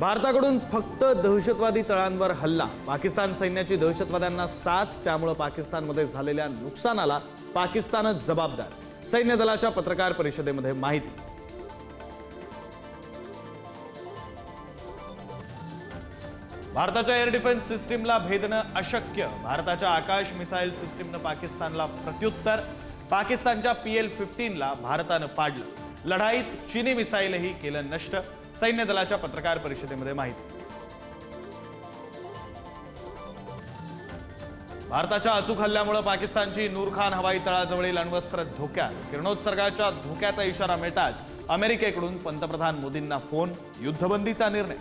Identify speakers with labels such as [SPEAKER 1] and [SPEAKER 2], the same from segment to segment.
[SPEAKER 1] भारताकडून फक्त दहशतवादी तळांवर हल्ला. पाकिस्तान सैन्याची दहशतवाद्यांना साथ त्यामुळं पाकिस्तानमध्ये झालेल्या नुकसानाला पाकिस्तानच जबाबदार. सैन्य दलाच्या पत्रकार परिषदेमध्ये माहिती. भारताच्या एअर डिफेन्स सिस्टीमला भेदणं अशक्य. भारताच्या आकाश मिसाईल सिस्टीमनं पाकिस्तानला प्रत्युत्तर. पाकिस्तानच्या पी एल फिफ्टीनला भारतानं पाडलं. लढाईत चीनी मिसाईलही केलं नष्ट. सैन्य दलाच्या पत्रकार परिषदेमध्ये माहिती. भारताच्या अचूक हल्ल्यामुळे पाकिस्तानची नूरखान हवाई तळाजवळील अण्वस्त्र धोक्यात. किरणोत्सर्गाच्या धोक्याचा इशारा मिळताच अमेरिकेकडून पंतप्रधान मोदींना फोन युद्धबंदीचा निर्णय.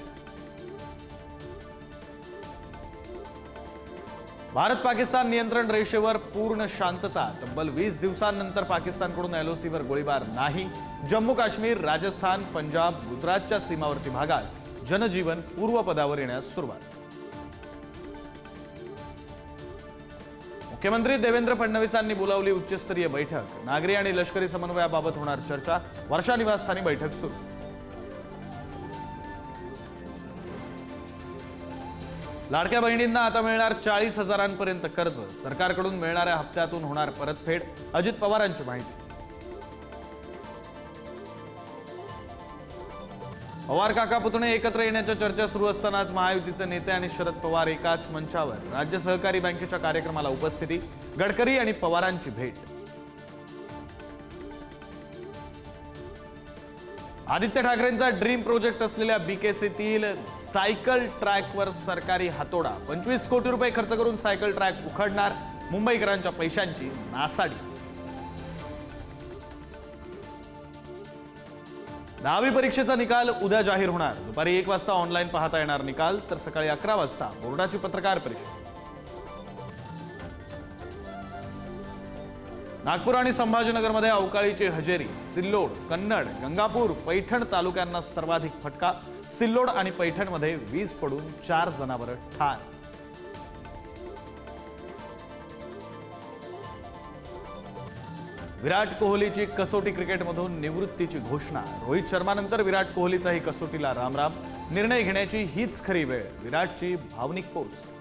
[SPEAKER 1] भारत पाकिस्तान नियंत्रण रेषेवर पूर्ण शांतता तब्बल वीस दिवसांनंतर पाकिस्तानकडून एलओसीवर गोळीबार नाही. जम्मू काश्मीर राजस्थान पंजाब गुजरातच्या सीमावर्ती भागात जनजीवन पूर्वपदावर येण्यास सुरुवात. मुख्यमंत्री देवेंद्र फडणवीसांनी बोलावली उच्चस्तरीय बैठक. नागरी आणि लष्करी समन्वयाबाबत होणार चर्चा. वर्षा निवासस्थानी बैठक सुरू. लाडक्या बहिणींना आता मिळणार चाळीस हजारांपर्यंत कर्ज. सरकारकडून मिळणाऱ्या हप्त्यातून होणार परतफेड. अजित पवारांची माहिती. पवार काका पुतणे एकत्र येण्याच्या चर्चा सुरू असतानाच महायुतीचे नेते आणि शरद पवार एकाच मंचावर. राज्य सहकारी बँकेच्या कार्यक्रमाला उपस्थिती. गडकरी आणि पवारांची भेट. आदित्य ठाकरेंचा ड्रीम प्रोजेक्ट असलेल्या बीकेसीतील सायकल ट्रॅकवर सरकारी हातोडा. पंचवीस कोटी रुपये खर्च करून सायकल ट्रॅक उखडणार मुंबईकरांच्या पैशांची नासाडी. दहावी परीक्षेचा निकाल उद्या जाहीर होणार. दुपारी एक वाजता ऑनलाईन पाहता येणार निकाल तर सकाळी अकरा वाजता बोर्डाची पत्रकार परिषद. नागपूर आणि संभाजीनगरमध्ये अवकाळीची हजेरी सिल्लोड कन्नड गंगापूर पैठण तालुक्यांना सर्वाधिक फटका. सिल्लोड आणि पैठणमध्ये वीज पडून चार जनावर ठार. विराट कोहलीची कसोटी क्रिकेटमधून निवृत्तीची घोषणा. रोहित शर्मानंतर विराट कोहलीचाही कसोटीला रामराम. निर्णय घेण्याची हीच खरी वेळ. विराटची भावनिक पोस्ट.